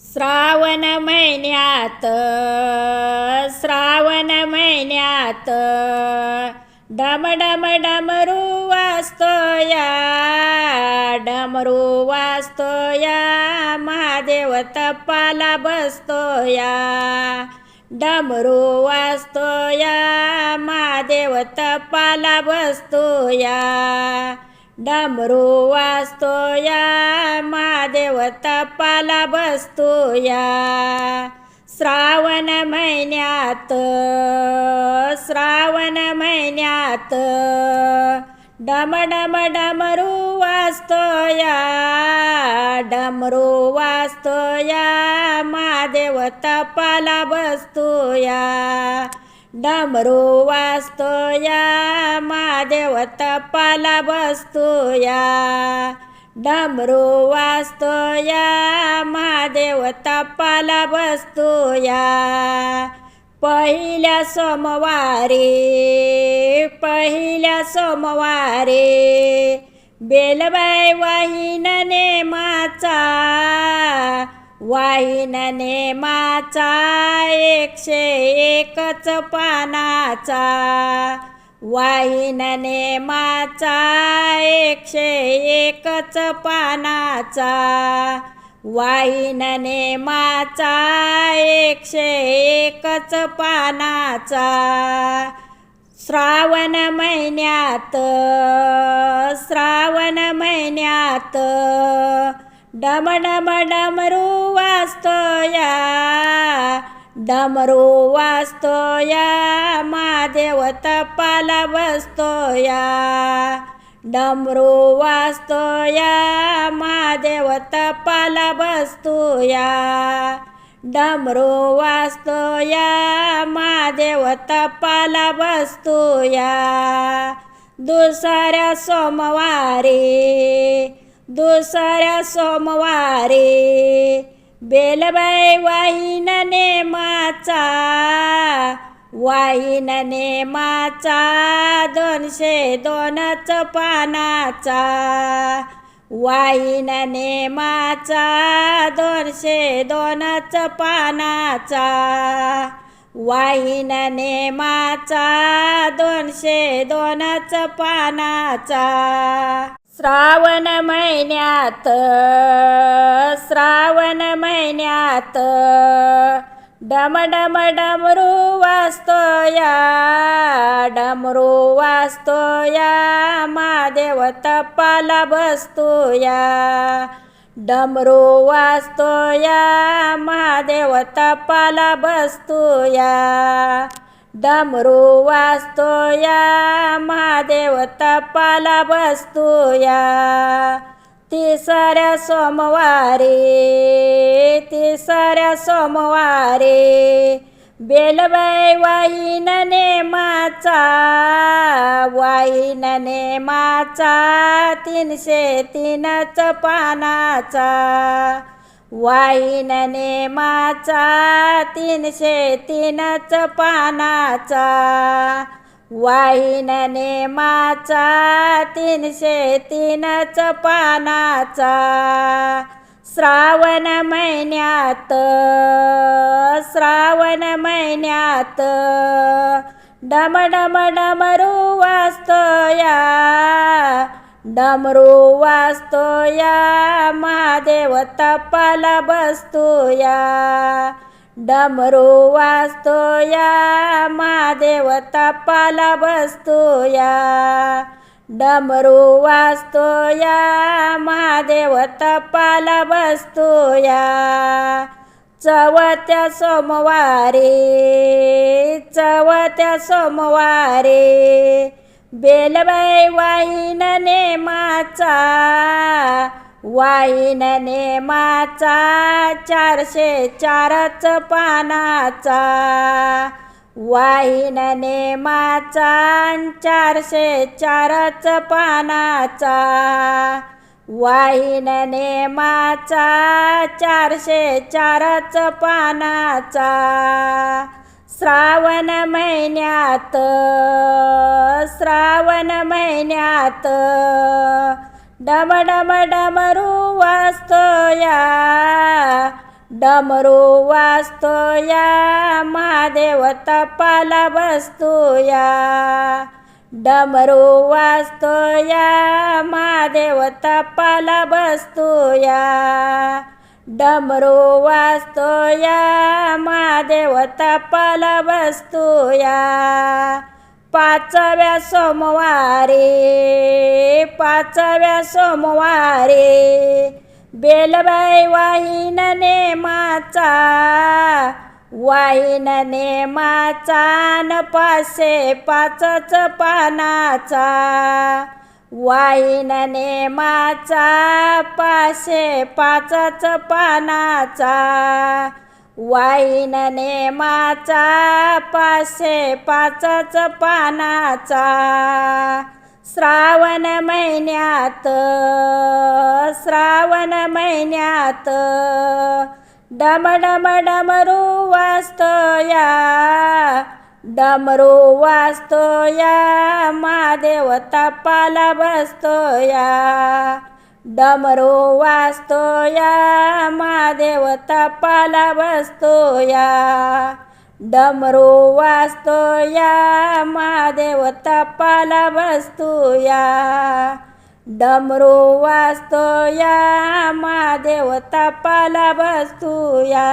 श्रावण महिन्यात श्रावण महिन्यात डम डम डमरू वाजतो या डमरू वाजतो या महादेव तपाला बसतो या डमरू वाजतो या महादेव तपाला बसतो या डमरू वाचतो या महादेव तपाला बसतो या. श्रावण महिन्यात श्रावण महिन्यात डम डम डमरू वाचतो या डमरू वाचतो या महादेव तपाला बसतो या. डमरू वाजतो या महादेव तपाला बसतो या. डमरू या महादेव तपाला बसतो या. पहिल्या सोमवारी पहिल्या सोमवारी बेलबाई वाहिनने नेमाचा वाहीन नेमाचा एकशे एकच पानाचा. वाहीन नेमाचा एकशे एकच पानाचा. वाहीन नेमाचा एकशे एकच पानाचा. श्रावण महिन्यात श्रावण महिन्यात डम डम डमरू वाजतो या डमरू वाजतो या महादेव तपाला बसतोया डमरू वाजतो मा महादेव तपाला बसतोया डमरू वाजतो मा महादेव तपाला बसतोया दुसऱ्या सोमवारी दुसऱ्या सोमवारी. बेलबाई वाहीन नेमाचा वाहीन नेमाचा दोनशे दोनच पानाचा. वाहीन नेमाचा दोनशे दोनच पानाचा. वाहीन नेमाचा दोनशे दोनच पानाचा. श्रावण महिन्यात श्रावण महिन्यात डम डम डमरू वाचतो या डमरू वाचतो या महादेव तपाला बसतो या डमरू वाचतो या महादेव तपाला बसतो या. डमरू वाजतो या महादेव तपाला बसतो या तिसऱ्या सोमवारी तिसऱ्या सोमवारी बेलबाई वाईन नेमाचा वाईन नेमाचा तीनशे तीनच पानाचा. वाईन नेमाचा तीनशे तीनच पानाचा. वाईन नेमाचा तीनशे तीनच पानाचा. श्रावण महिन्यात श्रावण महिन्यात डम डम डमरू वाजतो या डमरू वाजतो या महादेव तपाला बसतो या डमरू वाजतो या महादेव तपाला बसतो या डमरू वाजतो या महादेव तपाला बसतो या चवत्या सोमवारी चवत्या सोमवारी बेलबाई वाहीन नेमाचा वाहीन नेमाचा चारशे चारच पानाचा. वाहीन नेमाचा चारशे चारच पानाचा. वाहीन नेमाचा चारशे चारच पानाचा. श्रावण महिन्यात श्रावण महिन्यात डम डम डमरू वाजतो या डमरू वाजतो या महादेव तपाला बसतो या डमरू वाजतो या महादेव तपाला बसतो या डमरू वाजतो या महादेव तपाला बसतो या. पाचव्या सोमवारी पाचव्या सोमवारी बेलबाई वाहिन नेमाचा वाहिन नेमाचा न पाचशे पाचच पानाचा. वाईन नेमाचा पाशे पाचाच पानाचा. वाईन नेमाचा पाशे पाचाच पानाचा. श्रावण महिन्यात श्रावण महिन्यात डम डम डमरू वाचतो या डमरू वाचतो या देव तपाला बसतो या डमरू वाजतो या महादेव तपाला बसतो या डमरू वाजतो या महादेव तपाला बसतो या डमरू वाजतो या महादेव तपाला बसतो या